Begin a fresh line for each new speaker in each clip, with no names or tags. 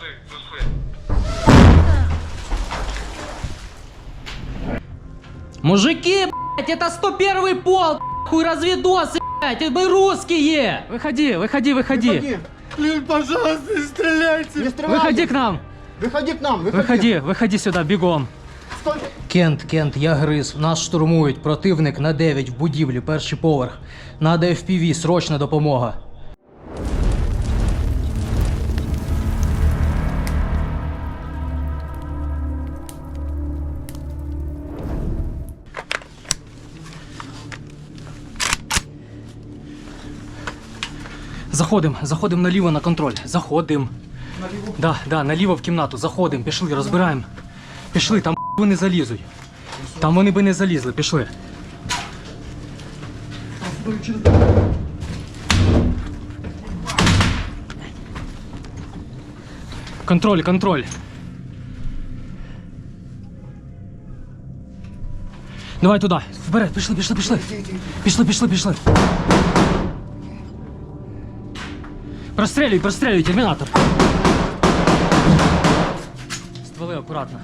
Плюси, плюси.
Мужики, блядь, это 101 полк, хуй разведосы, блядь, мы русские! Выходи, выходи, выходи.
Блин, пожалуйста, не стреляйте! Не стреляйте!
Выходи к нам!
Выходи к нам! Выходи!
Виходи, виходи сюди, бігом.
Стой!
Кент, Кент, я гриз. Нас штурмують. Противник на 9 в будівлі, перший поверх. Надо FPV, срочна допомога. Заходим, заходим наліво на контроль. Заходим.
Наліво.
Да, да, наліво в кімнату, заходимо, пішли, розбираємо. Пішли, там вони залізуть. Там вони би не залізли, пішли. Контроль, контроль. Давай туди, вперед, пішли, пішли, пішли. Пішли, пішли, пішли. Прострелюй, прострелюй, термінатор. Стволи акуратно.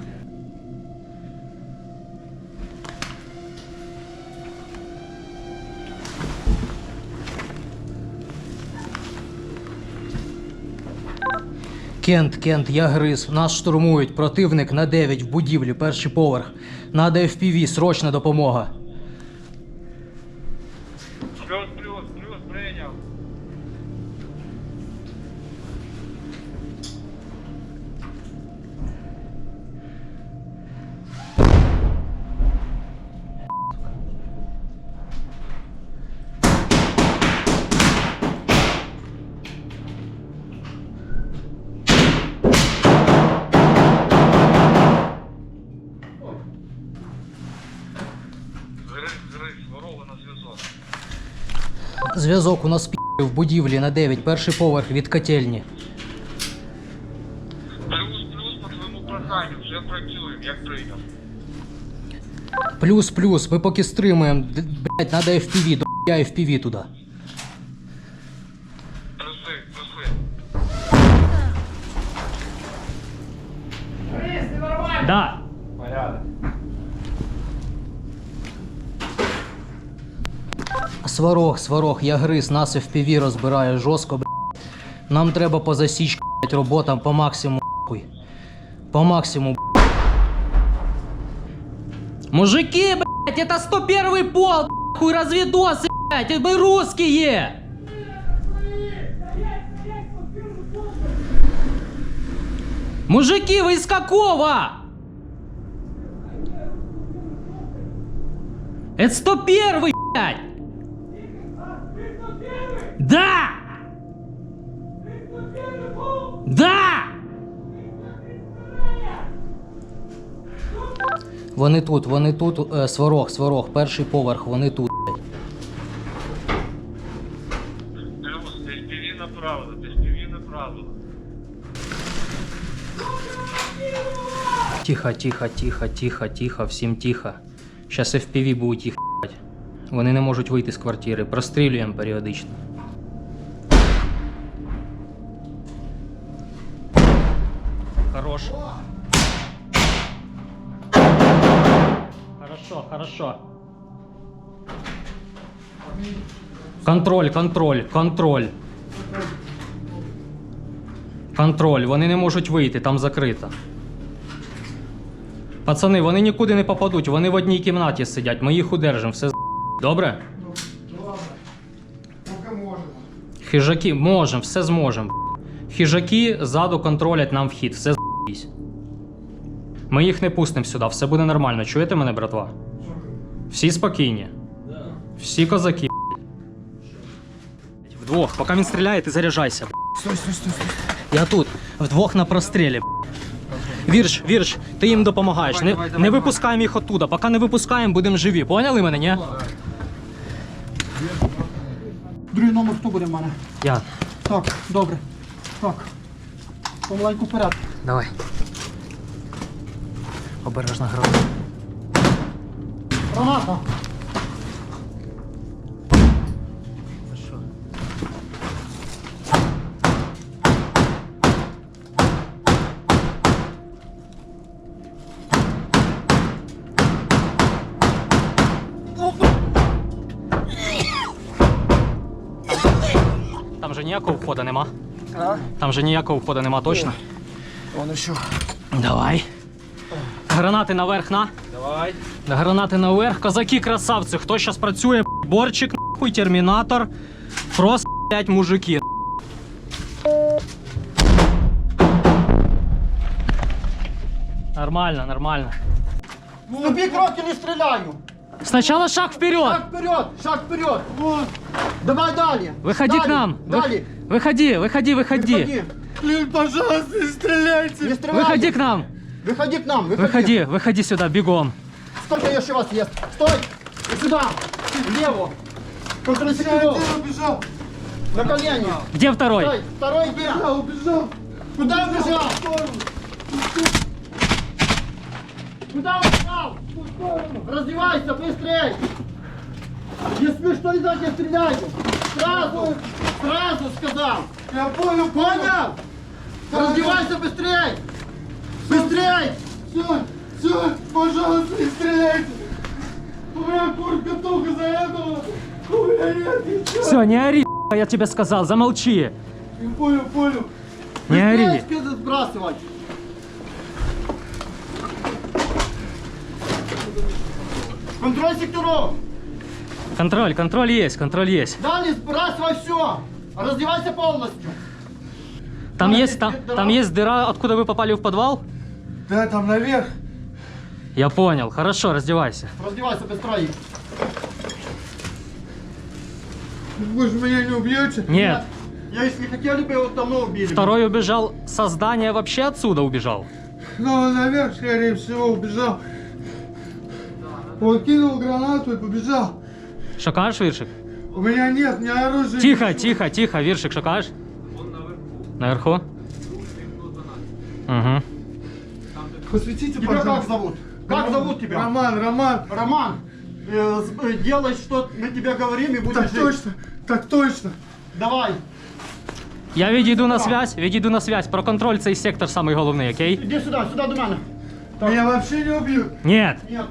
Кент, Кент, я гриз. Нас штурмують. Противник на 9 в будівлі, перший поверх. Надо FPV, срочна допомога.
Зв'язок
у нас пі в будівлі на 9, перший поверх від котельні.
Плюс, плюс по твоєму проханню, вже працюємо, як прийняв.
Плюс, плюс, ми поки стримуємо. Д- Блять, надо FPV, до я FPV туди.
Плюси, плюси.
Да. Сварог, сварог, я гриз, нас FPV розбирає жорстко, блядь. Нам треба по засічку, блядь, роботам по максимуму, хуй. По максимуму, блядь. Мужики, блядь, это 101 полк, хуй, разведосы, блядь, мы русские! Мужики, вы из какого? Это 101, блядь! Да! Да! Вони тут, вони тут, е, сварог, сварог, перший поверх, вони тут.
Плюс, FPV направлено.
Тихо, тихо, тихо, тихо, тихо, всім тихо. Щас FPV будуть їх ***ать. Вони не можуть вийти з квартири. Прострілюємо періодично. Хорош. Хорошо, хорошо. Контроль, контроль, контроль. Контроль. Вони не можуть вийти, там закрито. Пацани, вони нікуди не попадуть, вони в одній кімнаті сидять, ми їх удержимо, все. Добре? Хижаки, можемо, все зможемо. Хижаки ззаду контролять нам вхід, все з***сь. Ми їх не пустимо сюди, все буде нормально. Чуєте мене, братва? Всі спокійні. Всі козаки. Вдвох, поки він стріляє, ти заряджайся.
Стой, стой, стой, стой.
Я тут, вдвох на прострілі. Вірш, вірш, ти їм допомагаєш. Не, не випускаємо їх оттуда. Поки не випускаємо, будемо живі. Поняли мене, ні?
Другий номер хто буде в мене?
Я.
Так, добре. Так. Помаленьку вперед.
Давай. Обережно граната.
Граната!
Ну Там же ніякого входа нема.
А?
Там же ніякого входа нема точно.
Вон еще.
Давай. Гранати наверх на.
Давай.
Гранати наверх. Козаки красавці. Хто зараз працює? Борчик, нахуй, термінатор. Просто, блядь, мужики. Нормально, нормально.
Ступи кроки, не стреляю.
Сначала шаг вперед.
Шаг вперед, шаг вперед. Вот. Давай далее.
Выходи к
Далее,
нам. Вы-
Далее.
Выходи, выходи, выходи.
Выходи.
Блин, пожалуйста, не стреляйте.
Не стреляй.
Выходи к нам.
Выходи к нам. Выходи.
Выходи, выходи сюда, бегом.
Сколько еще вас есть? Стой. И сюда. Влево. Контрсектор.
убежал.
На колени.
Где второй?
Стой. Второй где?
убежал.
Куда убежал? Куда убежал? Раздевайся, быстрей! Если что не я стреляю! Сразу! Сразу сказал!
Я понял,
Понял? Раздевайся быстрей! Быстрей!
Все, все, пожалуйста, не стреляйте. У меня куртка только за этого. У меня нет ничего.
Все, не ори, я тебе сказал, замолчи.
Я понял, понял.
Не ори.
Спиды сбрасывать! Контроль секторов!
Контроль, контроль есть, контроль есть.
Далее сбрасывай все! Раздевайся полностью!
Там есть, там, там есть дыра, откуда вы попали в подвал?
Да, там наверх.
Я понял, хорошо, раздевайся.
Раздевайся быстрее!
Вы же меня не убьете?
Нет,
Я если хотели бы, его давно убили.
второй убежал со здания вообще отсюда убежал.
Ну, наверх, скорее всего, убежал. Он кинул гранату и побежал.
Що кажеш, Віршик?
У меня нет ни оружия.
Тихо,
ничего.
тихо, тихо, Віршик, що кажеш? Наверху. Угу.
Посветите,
Тебя
пожалуйста.
как зовут? Как зовут тебя?
Роман, Роман.
Роман, э, с- э, делай, что мы тебе говорим и будешь
Так
жить.
точно, так точно.
Давай,
Я відійду на связь, відійду на связь. Про контроль цей сектор самий головний, окей?
иди сюда, сюда до мене.
Меня вообще не убьют.
Нет.
Нет.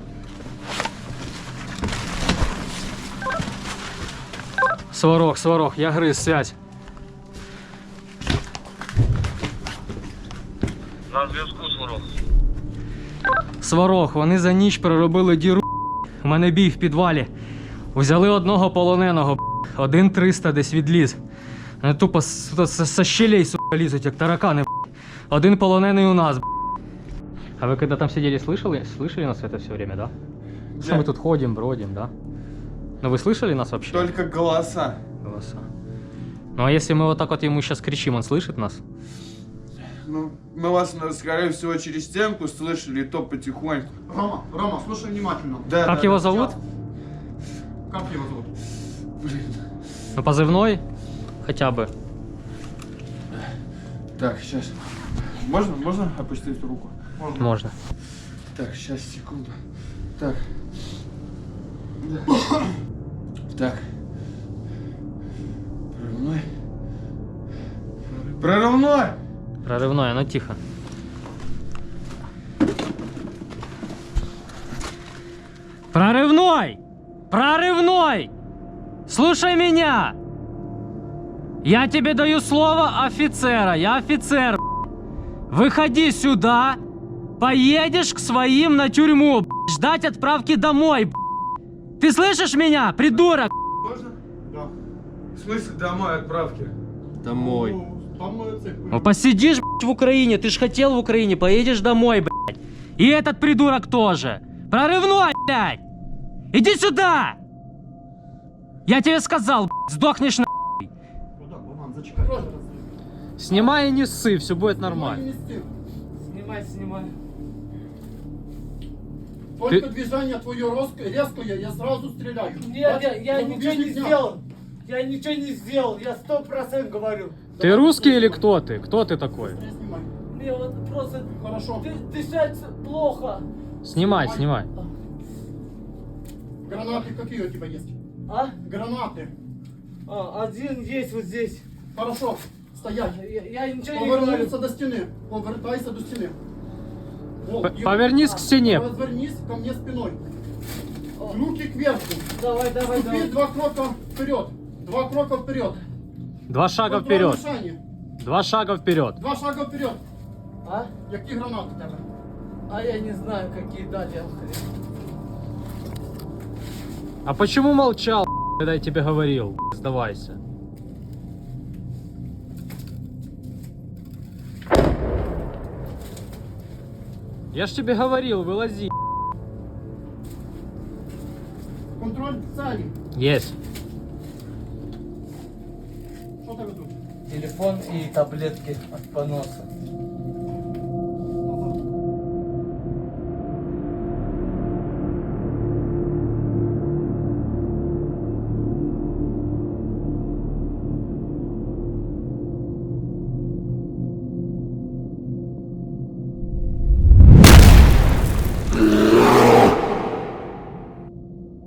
Сварог, сварог, я гриз, связь.
Сварог,
вони за ніч проробили діру. У мене бій в підвалі. Взяли одного полоненого, б**. один 300 десь відліз. Вони тупо з, з, з щелей, сука, лізуть, як таракани. б**. Один полонений у нас. б**. А вы когда там сидели, слышали, слышали нас это все время, да? Что мы тут ходим, бродим, да? Ну вы слышали нас вообще?
Только голоса.
Голоса. Ну а если мы вот так вот ему сейчас кричим, он слышит нас?
Ну, мы вас, ну, скорее всего, через стенку слышали, и то потихоньку.
Рома, Рома, слушай внимательно.
Да,
Как
да,
его
да.
зовут?
Как его зовут?
Ну позывной? Хотя бы.
Так, сейчас. Можно, можно опустить руку?
Можно.
Так, сейчас, секунду. Так. Так. Прорывной. Прорывной!
Прорывной, ну тихо. Прорывной! Прорывной! Слушай меня! Я тебе даю слово офицера, я офицер. Выходи сюда, поедешь к своим на тюрьму, ждать отправки домой. Ты слышишь меня, придурок?
Можно?
Да.
В смысле домой отправки?
Домой.
Ну,
посидишь, блядь, в Украине, ты ж хотел в Украине, поедешь домой, блядь. И этот придурок тоже. Прорывной, блядь. Иди сюда. Я тебе сказал, блядь, сдохнешь на...
Куда, Роман, зачекай.
Снимай и не ссы, все будет
стыд.
Снимай, снимай.
Только движение твое резкое, резкое, я сразу стреляю.
Нет, я, я ничего не сделал. Я ничего не сделал, я сто процентов говорю.
Ты русский или кто ты? Кто ты такой?
Не
вот просто
Хорошо.
ды- дышать плохо.
Снимай, снимай.
Гранаты какие у тебя есть?
А?
Гранаты.
а? Один есть вот здесь.
Хорошо. Стоять.
Я, я ничего не говорю.
Повернуться до стены. Повертайся до стены. Вот,
П-
и-
Повернись к стене.
Развернись ко мне спиной. Руки кверху.
Давай, давай,
Ступи
давай.
два крока вперед. Два крока вперед.
Два шага
Контроль
вперед.
мишені.
Два шага вперед.
Два шага вперед.
А?
Які гранати в тебе?
А я не знаю, какие дали хрен.
А почему молчал, когда я тебе говорил? Сдавайся. Я ж тебе говорил, вылази.
Контроль цілі.
Есть.
Телефон и таблетки от поноса.